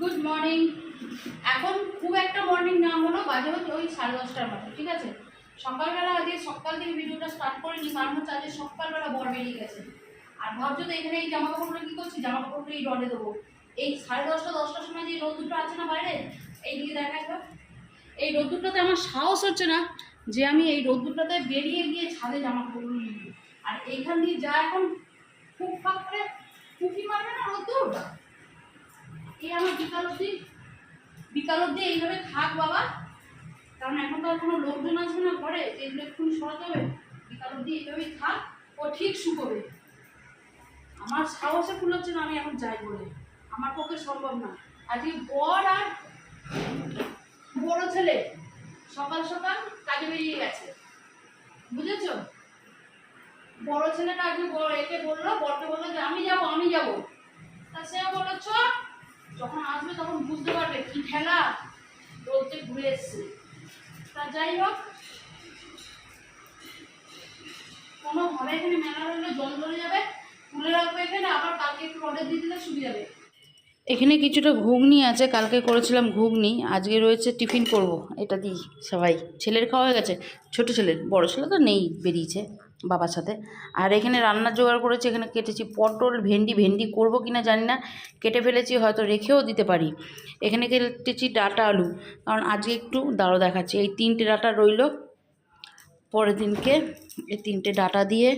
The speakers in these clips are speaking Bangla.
Good morning. এখন খুব একটা মর্নিং না হলো বাজে হচ্ছে ওই সাড়ে দশটার মতো ঠিক আছে? সকালবেলা আজকে সকাল থেকে ভিডিওটা স্টার্ট করিনি, কারণ হচ্ছে আজকে সকালবেলা বর বেরিয়ে গেছে। আর ভাবছ তো এখানে এই জামা কাপড়গুলো কী করছি? জামা কাপড়গুলো এই রডে দেবো। এই সাড়ে দশটা, দশটার সময় যে রোদ দুটো আছে না বাইরে? এই দিকে দেখা একবার। এই রোদ্দুরটাতে আমার সাহস হচ্ছে না যে আমি এই রোদ্দুরটাতে বেরিয়ে গিয়ে ছাদে জামা কাপড়গুলো নিব। আর এইখান দিয়ে যা এখন খুব ফাঁক করে কুকি মারবে না রোদ্দুর? এই আমার বিকাল অব্দি বিকাল অব্দি এইভাবে থাক বাবা। কারণ এখন তো আর কোনো লোকজন আসবে না ঘরে যে এগুলো এক্ষুনি সরাতে হবে বিকাল অব্দি এইভাবেই থাক, ও ঠিক শুকোবে। আমার সাহসে কুলোচ্ছে না আমি এখন যাই বলে। আমার পক্ষে সম্ভব না। আজকে বর আর বড় ছেলে, সকাল সকাল কাজে বেরিয়ে গেছে। বুঝেছ? বড় ছেলেটা আজকে একে বলল বড়কে বলল যে আমি যাব আমি যাব। তা সে বলল চ যখন আসবে তখন বুঝতে পারবে কি ঠেলা রোদে ঘুরে এসছে। তা যাই হোক, কোনো ঘরে এখানে মেলা রইলে জল ধরে যাবে, তুলে রাখবে এখানে, আবার কালকে একটু অর্ডার দিয়ে দিলে সুবিধা হবে। এখানে কিছুটা ঘুগনি আছে, কালকে করেছিলাম ঘুগনি, আজকে রয়েছে টিফিন করব, এটা দিই সবাই। ছেলের খাওয়া হয়ে গেছে, ছোট ছেলের, বড় ছেলে তো নেই, বেরিয়েছে। বাবার সাথে। আর এখানে রান্নার জোগাড় করেছি, এখানে কেটেছি পটল, ভেন্ডি ভেন্ডি করব কিনা জানি না, কেটে ফেলেছি, হয়তো রেখেও দিতে পারি। এখানে কেটেছি ডাটা আলু, কারণ আজকে একটু দাঁড়ো দেখাচ্ছি। এই তিনটে ডাটা রইল, পরের দিনকে এই তিনটে ডাটা দিয়ে,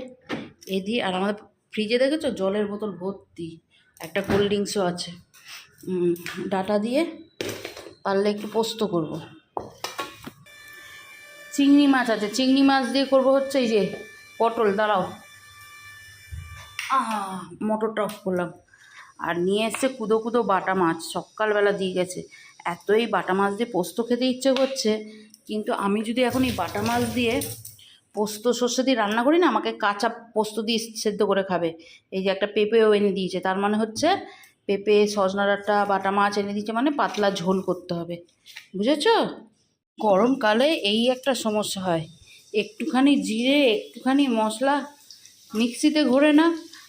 এ দিয়ে, আর আমাদের ফ্রিজে দেখেছ? জলের বোতল ভর্তি, একটা কোল্ড ড্রিঙ্কসও আছে। ডাটা দিয়ে পারলে একটু পোস্ত করব। চিংড়ি মাছ আছে, চিংড়ি মাছ দিয়ে করব হচ্ছে এই যে পটল, দাঁড়াও। মোটরটা অফ করলাম। আর নিয়ে এসছে কুদো কুদো বাটা মাছ, সকালবেলা দিয়ে গেছে। এতই বাটা মাছ দিয়ে পোস্ত খেতে ইচ্ছে করছে, কিন্তু আমি যদি এখন এই বাটা মাছ দিয়ে পোস্ত সর্ষে দিয়ে রান্না করি না, আমাকে কাঁচা পোস্ত দিয়ে সেদ্ধ করে খাবে। এই যে একটা পেঁপেও এনে দিয়েছে, তার মানে হচ্ছে পেঁপে, সজনা ডাঁটা, বাটা মাছ এনে দিয়েছে মানে পাতলা ঝোল করতে হবে। বুঝেছ? গরমকালে এই একটা সমস্যা হয়। একটুখানি জিরে, একটুখানি মশলা মিক্সিতে ঘোরে না,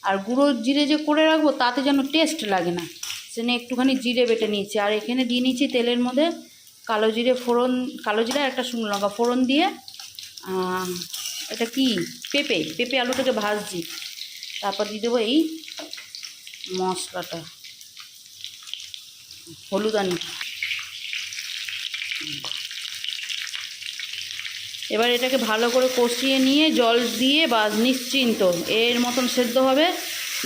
আর গুঁড়ো জিরে যে করে রাখব তাতে যেন টেস্ট লাগে না। সেখানে একটুখানি জিরে বেটে নিয়েছি। আর এখানে দিয়ে নিয়েছি তেলের মধ্যে কালো জিরে ফোড়ন, কালো জিরে একটা শুকনো লঙ্কা ফোড়ন দিয়ে এটা কি? পেঁপে পেঁপে আলুটাকে ভাজছি। তারপর দিয়ে দেবো এই মশলাটা। হলুদ আনি। এবার এটাকে ভালো করে কষিয়ে নিয়ে জল দিয়ে বা নিশ্চিন্ত এর মতন সেদ্ধ হবে।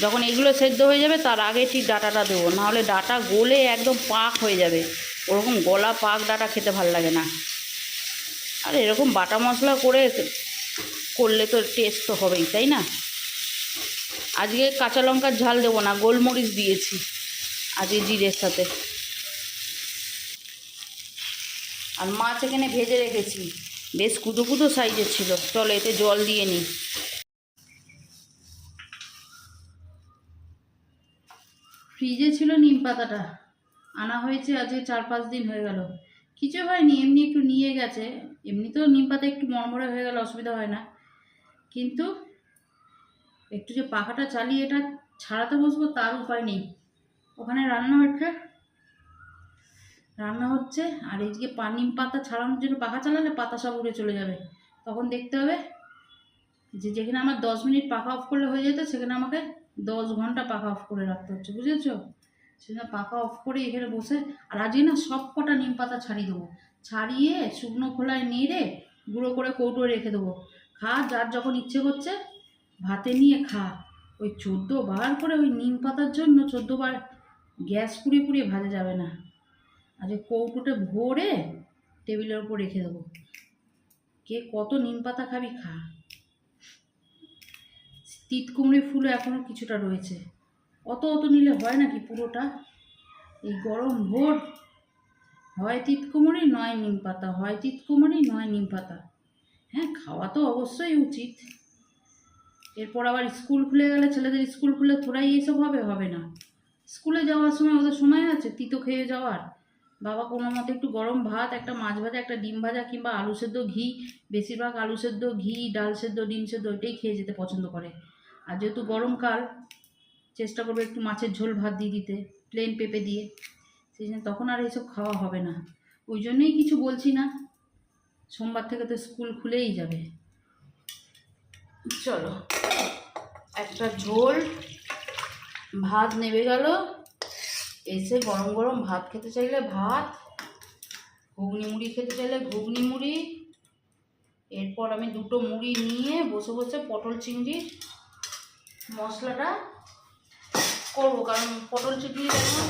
যখন এগুলো সেদ্ধ হয়ে যাবে, তার আগে ঠিক ডাটাটা দেবো। নাহলে ডাটা গলে একদম পাক হয়ে যাবে। ওরকম গলা পাক ডাটা খেতে ভালো লাগে না। আর এরকম বাটা মশলা করে করলে তো টেস্ট তো হবেই, তাই না? আজকে কাঁচা লঙ্কার ঝাল দেবো না, গোলমরিচ দিয়েছি আজকে জিরের সাথে। আর মাছ এখানে ভেজে রেখেছি। বেশ কুদো কুদো সাইজের ছিল। চলো এতে জল দিয়ে নিই। ফ্রিজে ছিল নিম পাতাটা। আনা হয়েছে আজকে চার পাঁচ দিন হয়ে গেল। কিছু হয়নি, এমনি একটু নিয়ে গেছে। এমনিতেও নিম পাতা একটু মরমরে হয়ে গেলে অসুবিধা হয় না। কিন্তু একটু যে পাখাটা চালিয়ে এটা ছাড়াতে বসবো তার উপায় নেই। ওখানে রান্না হচ্ছে রান্না হচ্ছে, আর এইদিকে পা নিম পাতা ছাড়ানোর জন্য পাখা চালালে পাতা সব উড়ে চলে যাবে। তখন দেখতে হবে যে যেখানে আমার দশ মিনিট পাখা অফ করলে হয়ে যেত, সেখানে আমাকে দশ ঘণ্টা পাখা অফ করে রাখতে হচ্ছে, বুঝেছ? সেখানে পাখা অফ করে এখানে বসে, আর আজকে না সব কটা নিম পাতা ছাড়িয়ে দেবো। ছাড়িয়ে শুকনো খোলায় নেড়ে গুঁড়ো করে কৌটো রেখে দেবো। খা, যার যখন ইচ্ছে করছে, ভাতে নিয়ে খা। ওই চোদ্দ বার করে ওই নিম পাতার জন্য চোদ্দ বার গ্যাস পুড়িয়ে পুড়িয়ে ভাজা যাবে না। আজকে কৌটোতে ভরে টেবিলের ওপর রেখে দেবো। কে কত নিম পাতা খাবি খা। তিত কুমড়ি ফুলও এখনও কিছুটা রয়েছে। অত অত নিলে হয় নাকি পুরোটা? এই গরম ভোর। হয় তিত কুমড়ি নয় নিম পাতা। হয় তিত কুমড়ি নয় নিম পাতা। হ্যাঁ খাওয়া তো অবশ্যই উচিত। এরপর আবার স্কুল খুলে গেলে ছেলেদের স্কুল খুলে থোড়াই এসব হবে হবে না। স্কুলে যাওয়ার সময় ওদের সময় আছে, তিতো খেয়ে যাওয়ার। বাবা কোনো মতো একটু গরম ভাত, একটা মাছ ভাজা, একটা ডিম ভাজা কিংবা আলু সেদ্ধ ঘি। বেশিরভাগ আলু সেদ্ধ, ঘি, ডাল সেদ্ধ, ডিম সেদ্ধ ওইটাই খেয়ে যেতে পছন্দ করে। আর যেহেতু গরমকাল, চেষ্টা করবে একটু মাছের ঝোল ভাত দিয়ে দিতে প্লেন পেঁপে দিয়ে। সেই জন্য তখন আর এইসব খাওয়া হবে না। ওই জন্যই কিছু বলছি না। সোমবার থেকে তো স্কুল খুলেই যাবে। চলো, একটা ঝোল, ভাত নেবে গেল। এসে গরম গরম ভাত খেতে চাইলে ভাত, ঘুগনি মুড়ি খেতে চাইলে ঘুগনি মুড়ি। এরপর আমি দুটো মুড়ি নিয়ে বসে বসে পটল চিংড়ির মশলাটা করব, কারণ পটল চিংড়ির এখন,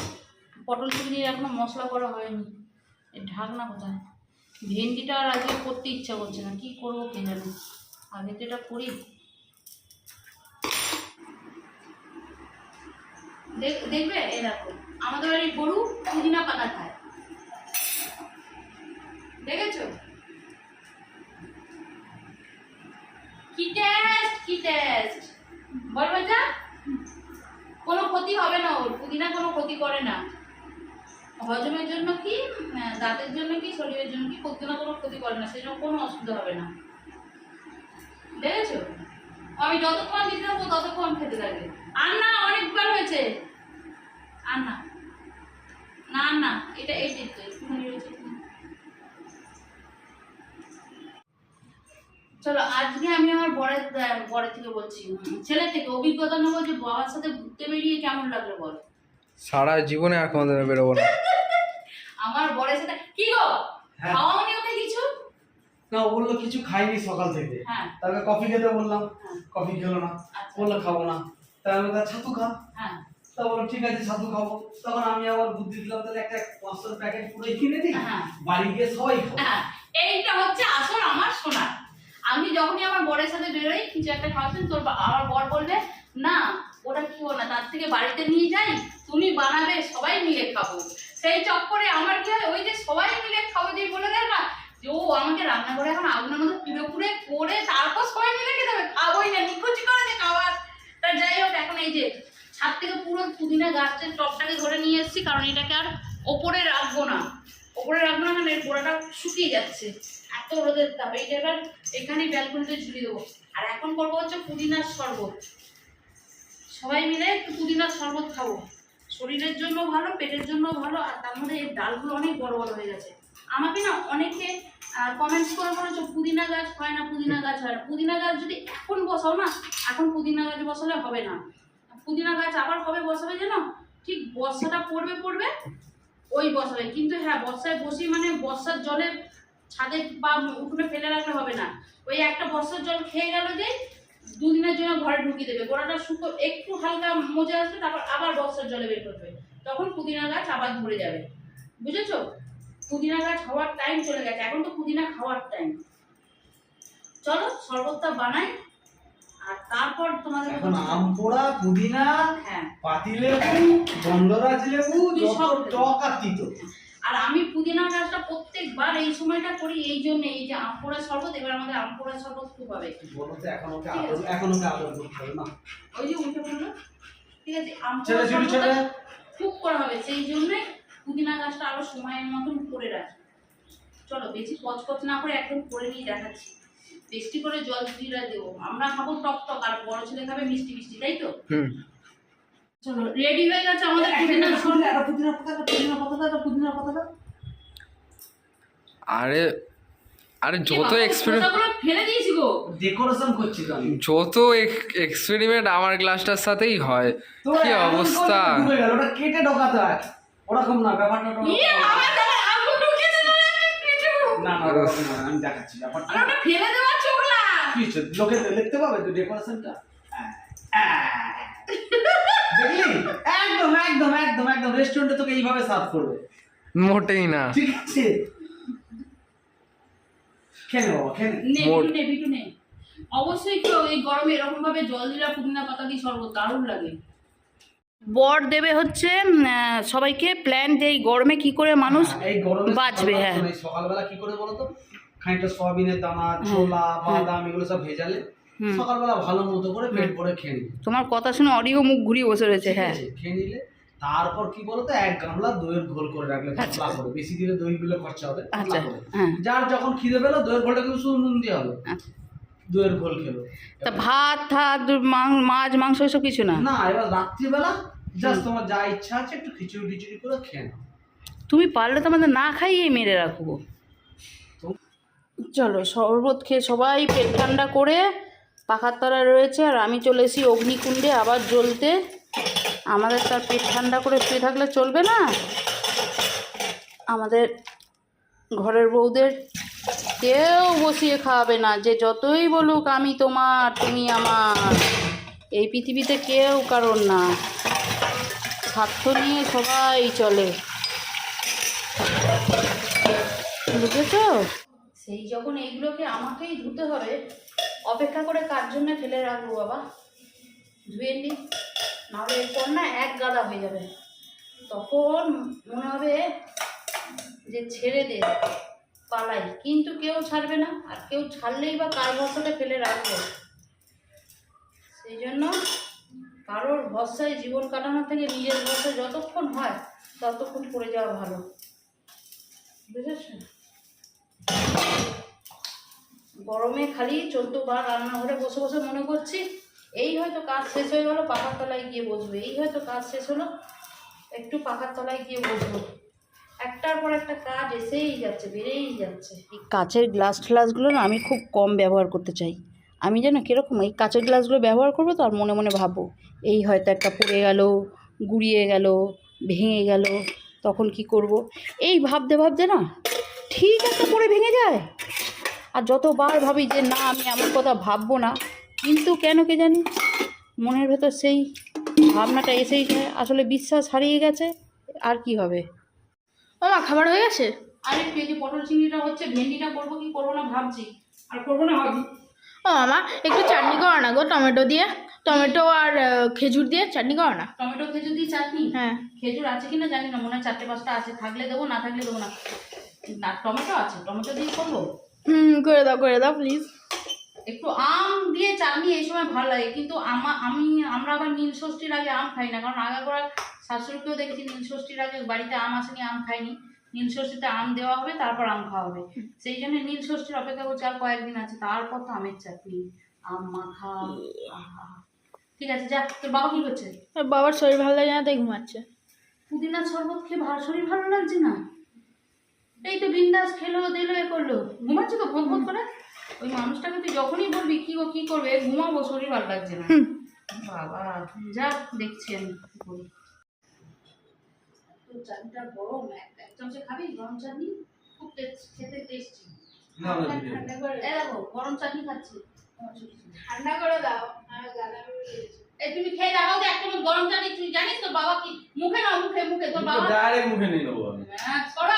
পটল চিংড়ির এখনও মশলা করা হয়নি। ঢাকনা কোথায়? ভেন্ডিটা আর আজকে করতে ইচ্ছা করছে না, কি করব কে জানে? আগে তো এটা করি। দেখ- দেখবে? এ দেখো আমাদের বাড়ির গরু পুদিনা পাতা খায়। দেখেছ? কি টেস্ট কি টেস্ট বল বাজা কোনো ক্ষতি হবে না ওর। পুদিনা কোনো ক্ষতি করে না। হজমের জন্য কি দাঁতের জন্য কি, শরীরের জন্য কি পুদিনা কোনো ক্ষতি করে না, সেজন্য কোনো অসুবিধা হবে না। দেখেছ? আমি যতক্ষণ দিতে থাকব ততক্ষণ খেতে থাকবে। আর না, অনেকবার হয়েছে। আর না না না এটা এই তো একটুখানি রয়েছে চলো আজকে আমি আমার বরের বরের থেকে বলছি ছেলে থেকে অভিজ্ঞতা নেব যে বাবার সাথে ঘুরতে বেরিয়ে কেমন লাগল বল। সারা জীবনে আর কোনোদিন বেরোবো না। আমার বরের সাথে কি গো? হ্যাঁ। খাওয়াওনি ওকে কিছু? না ও বলল কিছু খাইনি সকাল থেকে। হ্যাঁ। তাকে কফি খেতে বললাম। হ্যাঁ। কফি খেলো না। আচ্ছা। বলল খাব না। তাই আমি তার ছাতু খা। হ্যাঁ। তা বলল ঠিক আছে ছাতু খাব। তখন আমি আবার বুদ্ধি দিলাম তাহলে একটা পাঁচশোর প্যাকেট পুরো কিনে দিই। হ্যাঁ। বাড়ি গিয়ে সবাই হ্যাঁ, এইটা হচ্ছে আসল আমার সোনা। আমি যখনই আমার বরের সাথে বেরোই কিছু একটা খাওয়াচ্ছেন তোর আমার বর বলবে না ওটা কি না তার থেকে বাড়িতে নিয়ে যাই তুমি বানাবে সবাই মিলে খাব। সেই চক্করে আমার কি হয় ওই যে সবাই মিলে খাব যে বলে দেয় না যে ও আমাকে রান্না করে এখন আগুনের মধ্যে পুরো পুরে করে তারপর সবাই মিলে খেতে হবে। খাবোই না নিখুঁজি করে যে খাবার। তা যাই হোক এখন এই যে ছাদ থেকে পুরো পুদিনা গাছের টপটাকে ধরে নিয়ে এসেছি, কারণ এটাকে আর ওপরে রাখব না। ওপরে রাখব না মানে গোড়াটা শুকিয়ে যাচ্ছে। এত রোদের তাপ। এইটা এবার এখানে ব্যালকনিতে ঝুলিয়ে দেবো। আর এখন করব হচ্ছে পুদিনার শরবত। সবাই মিলে একটু পুদিনার শরবত খাব। শরীরের জন্য ভালো, পেটের জন্য ভালো, আর তার মধ্যে এর ডালগুলো অনেক বড় বড় হয়ে গেছে। আমাকে না অনেকে কমেন্টস করে বলেছ, পুদিনা গাছ হয় না, পুদিনা গাছ হয় না? পুদিনা গাছ যদি এখন বসাও না, এখন পুদিনা গাছ বসালে হবে না। পুদিনা গাছ আবার কবে বসাবে জানো? ঠিক বর্ষাটা পড়বে পড়বে ওই বসাবে। কিন্তু হ্যাঁ বর্ষায় বসি মানে বর্ষার জলে ছাদে বা উঠোনে ফেলে রাখলে হবে না। ওই একটা বর্ষার জল খেয়ে গেল যে দুদিনের জন্য ঘরে ঢুকিয়ে দেবে। গোড়াটা শুকো একটু হালকা মজে আসবে তারপর আবার বর্ষার জলে বের করবে। তখন পুদিনা গাছ আবার ধরে যাবে। বুঝেছ? পুদিনা গাছ হওয়ার টাইম চলে গেছে। এখন তো পুদিনা খাওয়ার টাইম চলো, শরবতটা বানাই। আর তারপর তোমাদের এখন আম পোড়া পুদিনা হ্যাঁ। পাতিলেবু গন্ধরাজ লেবু সব টক আর তিতো। আর আমি পুদিনা গাছটা প্রত্যেকবার এই সময়টা করি এই জন্য এই যে আমপোড়া শরবত এবার আমাদের আমপোড়া শরবত খুব হবে। বলো তো এখন ওকে আদর এখন ওকে আদর করতে হবে না? ওই যে উঠে পড়ল ঠিক আছে খুব করা হবে সেই জন্যই পুদিনা গাছটা আরও সময়ের মতন করে রাখি। চলো বেশি কচকচ না করে একদম করে নিয়ে দেখাচ্ছি। বেশি করে জল জিরা দেবো। আমরা খাব টক টক আর বড় ছেলে খাবে মিষ্টি মিষ্টি তাই তো? চলো রেডি হয়ে গেছে আমাদের পুদিনা পুদিনা পাতাটা পুদিনা পাতাটা পুদিনা পাতাটা। আরে আরে যত এক্সপেরিমেন্ট ফেলে দিয়েছি গো। ডেকোরেশন করছি আমি। যত এক্সপেরিমেন্ট আমার গ্লাসটার সাথেই হয়। কি অবস্থা? ওটা কেটে ঢোকাতে হয়। ওরকম না ব্যাপারটা ওরকম ইয়ে, আমার গালে আগুন ঢুকে দিল রে, পিঠু। না না আমি দেখাচ্ছি ব্যাপারটা। ফেলে দেওয়া চোখলা কি লোকে দেখতে পাবে তো ডেকোরেশনটা দেখলি? একদম একদম একদম একদম। রেস্টুরেন্টে তোকে এইভাবে সার্ভ করবে। মোটেই না। ঠিক আছে? খেয়ে নে বিটু অবশ্যই কেউ এই গরমে এরকম ভাবে জল দিলা পুদিনা পাতা দিয়ে শরবত দারুণ লাগে। বর দেবে হচ্ছে সবাইকে প্ল্যান দেয় গরমে কি করে মানুষ হ্যাঁ, এই গরমে বাঁচবে, হ্যাঁ। সকালবেলা কি করে বলো তো খানিকটা সয়াবিনের দানা ছোলা বাদাম এগুলো সব ভেজালে সকালবেলা ভালো মতো করে পেট ভরে খেয়ে তোমার কথা শুনে অডিও মুখ ঘুরিয়ে বসে রয়েছে হ্যাঁ। খেয়ে নিলে তারপর কি বলতো এক গামলা দইয়ের ঘোল করে রাখলে পাতলা করে বেশি দিলে দই গুলো খরচা হবে আচ্ছা হ্যাঁ। যার যখন খিদে পেল দইয়ের ঘোলটা কিন্তু শুধু নুন দিয়ে হবে। দইয়ের ঘোল খেলো। তা ভাত মাং- মাছ মাংস এসব কিছু না? না এবার রাত্রিবেলা জাস্ট তোমার যা ইচ্ছা আছে একটু খিচুড়ি টিচুড়ি করে খেয়ে নাও। তুমি পারলে তো আমাদের না খাইয়ে মেরে রাখব চলো শরবত খেয়ে সবাই পেট ঠান্ডা করে পাখার তলায় রয়েছে আর আমি চলে এসি অগ্নিকুণ্ডে আবার জ্বলতে। আমাদের তার পেট ঠান্ডা করে শুয়ে থাকলে চলবে না। আমাদের ঘরের বউদের কেউ বসিয়ে খাওয়াবে না, যে যতই বলুক আমি তোমার, তুমি আমার। এই পৃথিবীতে কেউ কারণ না। স্বার্থ নিয়ে সবাই চলে। বুঝেছ? সেই যখন এইগুলোকে আমাকেই ধুতে হবে, অপেক্ষা করে কার জন্য ফেলে রাখব বাবা? ধুয়ে নি, নাহলে এরপর না এক গাদা হয়ে যাবে। তখন মনে হবে যে ছেড়ে দে। পালাই। কিন্তু কেউ ছাড়বে না, আর কেউ ছাড়লেই বা কার ভরসাটা ফেলে রাখব? সেই জন্য কারোর ভরসায় জীবন কাটানোর থেকে নিজের ভরসায় যতক্ষণ হয়, ততক্ষণ করে যাওয়া ভালো। বুঝেছ? গরমে খালি চোদ্দ বার রান্নাঘরে বসে বসে মনে করছি, এই হয়তো কাজ শেষ হয়ে গেলো, পাখার তলায় গিয়ে বসবো। এই হয়তো কাজ শেষ হলো, একটু পাখার তলায় গিয়ে বসবো। একটার পর একটা কাজ এসেই যাচ্ছে, বেড়েই যাচ্ছে। কাচের গ্লাস ট্লাসগুলো না আমি খুব কম ব্যবহার করতে চাই। আমি যেন কীরকম, এই কাচের গ্লাসগুলো ব্যবহার করব তো আর মনে মনে ভাববো, এই হয়তো একটা পড়ে গেল, গুড়িয়ে গেল, ভেঙে গেল, তখন কি করব? এই ভাবতে ভাবতে না ঠিক একটা করে ভেঙে যায়। আর যতবার ভাবি যে না, আমি এমন কথা ভাববো না, কিন্তু কেন কে জানি, মনের ভেতর সেই ভাবনাটা এসেই যায়। আসলে বিশ্বাস হারিয়ে গেছে, আর কি হবে? ও মা খাবার হয়ে গেছে? আরে এই যে পটল চিংড়িটা হচ্ছে ভেন্ডিটা করব কি করব না ভাবছি। আর করব না ভাবি ও মামা একটু চাটনি করো না গো টমেটো দিয়ে। টমেটো আর খেজুর দিয়ে চাটনি করো না? টমেটো খেজুর দিয়ে চাটনি? হ্যাঁ। খেজুর আছে কিনা জানি না মনে হয় চারটে পাঁচটা আছে। থাকলে দেবো না থাকলে দেবো না। না টমেটো আছে টমেটো দিয়ে করব? হুম করে দাও করে দাও প্লিজ একটু আম দিয়ে চাটনি এই সময় ভালো লাগে কিন্তু আমা আমি আমরা আবার নীল ষষ্ঠীর আগে আম খাই না কারণ আগে করা শাশুড়িকেও দেখেছি নীল ষষ্ঠীর আগে বাড়িতে আম আসেনি আম খাইনি নীল ষষ্ঠীতে আম দেওয়া হবে তারপর আম খাওয়া হবে। সেই জন্য নীল ষষ্ঠীর অপেক্ষা করছে আর কয়েকদিন আছে তারপর তো আমের চাটনি। আম মাখা। ঠিক আছে যা তোর বাবা কি করছে? বাবার শরীর ভালো লাগে না তাই ঘুমাচ্ছে। পুদিনা শরবত খেয়ে ভালো শরীর ভালো লাগছে না? এই তো বিন্দাস খেলো দিলো এ করল। ঘুমাচ্ছে তো ফোন ফোন করে? ওই মানুষটাকে তুই যখনই বলবি কি ও কি করবে ঘুমাবো শরীর ভালো লাগছে না। বাবা যা দেখছি আমি চাটনিটা গরম এক চামচে খাবি গরম চাটনি খুব খেতে টেস্টি গরম চাটনি খাচ্ছি। ঠান্ডা করে দাও। এই তুমি খেয়ে দেখাও তো এক গরম চাটনি তুই জানিস তো বাবা কি? মুখে না মুখে মুখে তোর বাবা ডাইরেক্ট মুখে নিয়ে নেব আমি। হ্যাঁ, করো।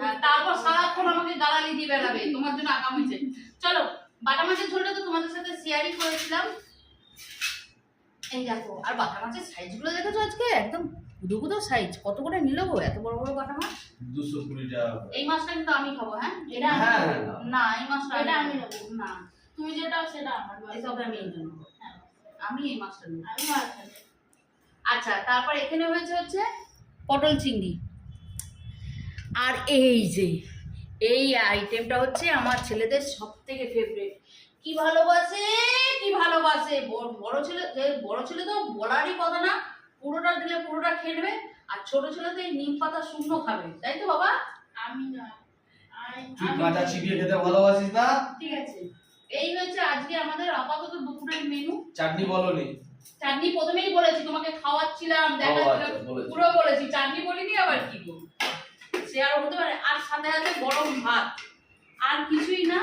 হ্যাঁ, তারপর সারাক্ষণ আমাকে গালালি দিয়ে বেড়াবে তোমার জন্য আগাম হয়েছে। চলো বাটা মাছের ঝোলটা তো তোমাদের সাথে শেয়ারই করেছিলাম। এই দেখো আর বাটা মাছের সাইজগুলো দেখেছ আজকে? একদম কুদো সাইজ কত করে নিল গো এত বড় বড় বাটা মাছ দুশো কুড়ি টাকা। এই মাছটা কিন্তু আমি খাব হ্যাঁ এটা আমি হ্যাঁ, খাব। হ্যাঁ। না এই মাছটা এটা আমি। নেব। না তুমি যেটা সেটা আমার এসব আমি হ্যাঁ। আমি এই মাছটা নেব আমি মাছ খাব। আচ্ছা তারপর এখানে হয়েছে হচ্ছে পটল চিংড়ি আর এই যে এই আইটেমটা হচ্ছে আমার ছেলেদের সব থেকে ফেভারিট কি ভালোবাসে কি ভালোবাসে বড়- বড় ছেলে বড় ছেলে তো বলারই কথা না পুরোটা দিলে পুরোটা খেয়ে নেবে আর ছোট ছেলে তো এই নিম পাতা শুকনো খাবে তাই তো বাবা? আমি না। তুই কাঁচা চিবিয়ে খেতে ভালোবাসিস না? ঠিক আছে। এই হচ্ছে আজকে আমাদের আপাতত দুপুরের মেনু চাটনি বলনি। চাটনি প্রথমেই বলেছি তোমাকে খাওয়াচ্ছিলাম দেখাচ্ছিলাম আচ্ছা পুরো বলেছি। চাটনি বলিনি আবার কি করব সে আর হতে পারে। আর সাথে আছে গরম ভাত। আর কিছুই না।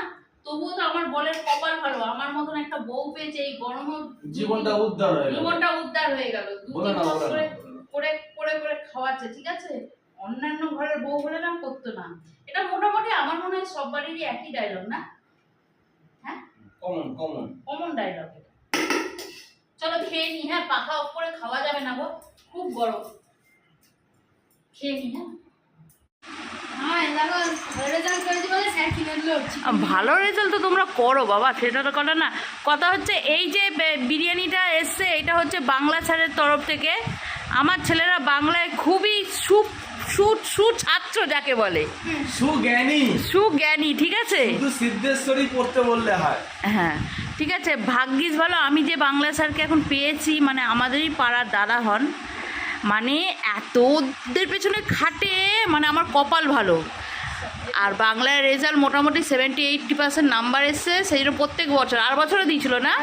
তবুও তো আমার বলের কপাল ভালো। আমার মতন একটা বউ পেয়েছে এই গরম জীবনটা উদ্ধার হয়ে জীবনটা উদ্ধার হয়ে গেল। দু তিন করে করে করে করে খাওয়াচ্ছে ঠিক আছে? অন্যান্য ঘরের বউ হলে না করতো না। এটা মোটামুটি আমার মনে হয় সব বাড়িরই একই ডায়লগ না? হ্যাঁ? কমন কমন কমন ডায়লগ এটা। চলো খেয়ে নি হ্যাঁ? পাখা উপরে খাওয়া যাবে না গো। খুব গরম। খেয়ে নি হ্যাঁ হ্যাঁ, দেখো, result করেছি বলে স্যার কিনে দিলো ভালো রেজাল্ট তো তোমরা করো বাবা সেটা তো কথা না। কথা হচ্ছে এই যে বিরিয়ানিটা এসছে এটা হচ্ছে বাংলা স্যারের তরফ থেকে। আমার ছেলেরা বাংলায় খুবই সু সু সুছাত্র যাকে বলে। সুজ্ঞানী। সুজ্ঞানী ঠিক আছে? সিদ্ধেশ্বরী পড়তে বললে হয়। হ্যাঁ ঠিক আছে। ভাগ্যিস ভালো আমি যে বাংলা স্যারকে এখন পেয়েছি মানে আমাদেরই পাড়ার দাদা হন মানে এত ওদের পেছনে খাটে মানে আমার কপাল ভালো। আর বাংলার রেজাল্ট মোটামুটি সেভেন্টি এইটটি পার্সেন্ট নাম্বার এসছে সেই জন্য প্রত্যেক বছর আর বছরও দিয়েছিল না?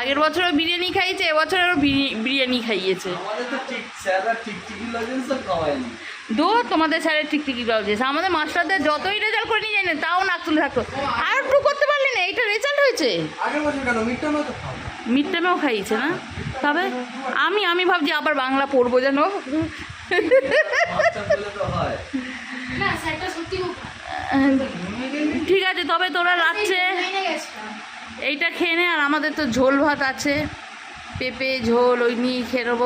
আগের বছরও বিরিয়ানি খাইয়েছে এবছর আরও বিরিয়ানি খাইয়েছে। দো তোমাদের স্যারের ঠিক ঠিকই লজেস আমাদের মাস্টারদের যতই রেজাল্ট করে নিয়ে যায় না তাও নাক তুলে থাকতো। আর একটু করতে পারলি না এইটা রেজাল্ট হয়েছে। মিড টাইমেও খাইয়েছে না? তবে আমি আমি ভাবছি আবার বাংলা পড়ব যেন। ঠিক আছে তবে তোরা রাত্রে গেছে। এইটা খেয়ে নে আর আমাদের তো ঝোল ভাত আছে। পেঁপে ঝোল ওই নিয়েই খেয়ে নেব।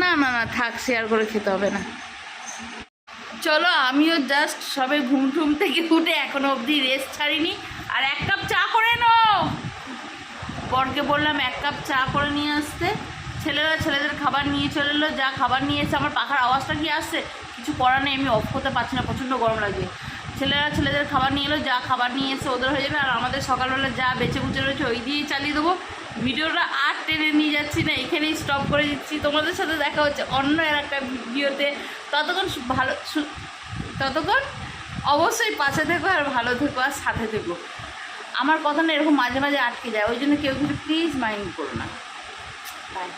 না না না থাক শেয়ার করে খেতে হবে না। চলো আমিও জাস্ট সবে ঘুম টুম থেকে উঠে এখনও অবধি রেস্ট ছাড়িনি। আর এক কাপ চা করে নাও। বরকে বললাম, এক কাপ চা করে নিয়ে আসতে। ছেলেরা ছেলেদের খাবার নিয়ে চলে এলো, যা খাবার নিয়ে এসে আমার পাখার আওয়াজটা কি আসছে? কিছু করার নেই, আমি অফ করতে পারছি না, প্রচণ্ড গরম লাগে। ছেলেরা ছেলেদের খাবার নিয়ে এলো, যা খাবার নিয়ে এসে ওদের হয়ে যাবে, আর আমাদের সকালবেলা যা বেঁচে বুচে রয়েছে ওই দিয়েই চালিয়ে দেবো। ভিডিওটা আর টেনে নিয়ে যাচ্ছি না, এখানেই স্টপ করে দিচ্ছি। তোমাদের সাথে দেখা হচ্ছে অন্য আর একটা ভিডিওতে। ততক্ষণ ভালো ততক্ষণ অবশ্যই পাশে থেকো আর ভালো থেকো আর সাথে থেকো। আমার কথা না এরকম মাঝে মাঝে আটকে যায়, ওই জন্য কেউ কিন্তু প্লিজ মাইন্ড করো না। বাই